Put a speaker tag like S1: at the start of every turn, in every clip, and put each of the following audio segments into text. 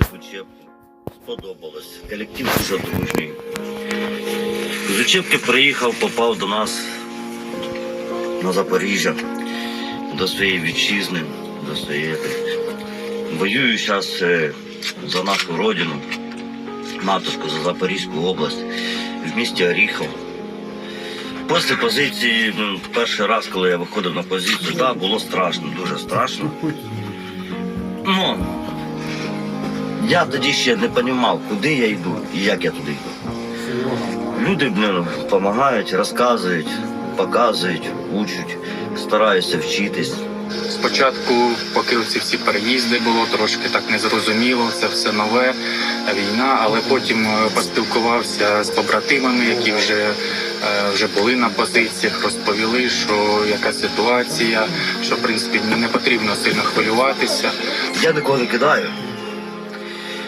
S1: Учебку. Сподобалось. Колектив дуже дружний. З учебки приїхав, попав до нас на Запоріжжя, до своєї вітчизни, до своєї. Воюю зараз за нашу родину, матушку, за Запорізьку область, в місті Оріхов. Після позиції, ну, перший раз, коли я виходив на позицію, да, було страшно, дуже страшно. Ну, я тоді ще не розумів, куди я йду і як я туди йду. Люди блин, допомагають, розказують, показують, учать, стараюся вчитись.
S2: Спочатку, поки ці всі переїзди було трошки так незрозуміло, це все нове війна, але потім е, поспілкувався з побратимами, які вже, е, вже були на позиціях, розповіли, що яка ситуація, що в принципі не потрібно сильно хвилюватися.
S1: Я нікого не кидаю.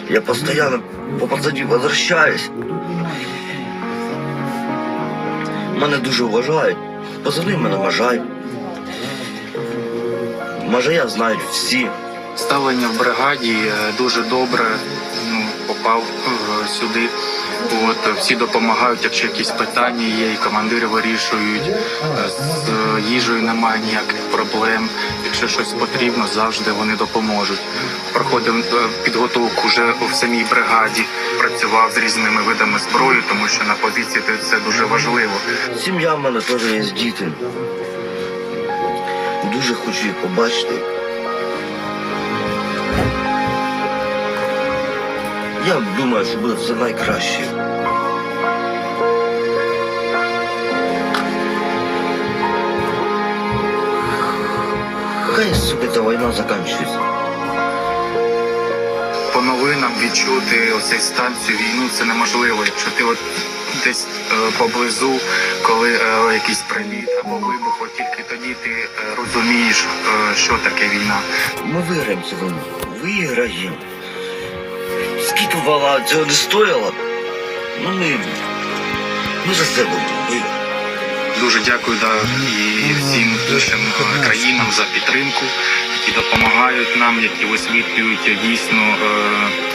S1: Я постоянно по пацанів возвращаюсь. Мене дуже вважають. Позови мене Можай. я знають всі.
S2: Ставлення в бригаді е, дуже добре. Ну, попав е, сюди. От е, всі допомагають, якщо якісь питання є, і командири вирішують. Е, З їжею немає ніяких проблем. Якщо щось потрібно, завжди вони допоможуть. Проходив підготовку вже в самій бригаді, працював з різними видами зброї, тому що на позиції це дуже важливо.
S1: Сім'я в мене теж є діти. Дуже хочу їх побачити. Я думаю, що буде все найкраще. Хай собі ця війна закінчується.
S2: по новинам відчути оцей стан цю війну це неможливо. Якщо ти от десь е, поблизу, коли е, якийсь приліт або вибух, от тільки тоді ти е, розумієш, е, що таке війна.
S1: Ми виграємо цю війну. Виграємо. Скільки цього не стоїло, ну ми, ми за це будемо.
S2: Дуже дякую да, і всім іншим е, країнам за підтримку, які допомагають нам, які висвітлюють дійсно е,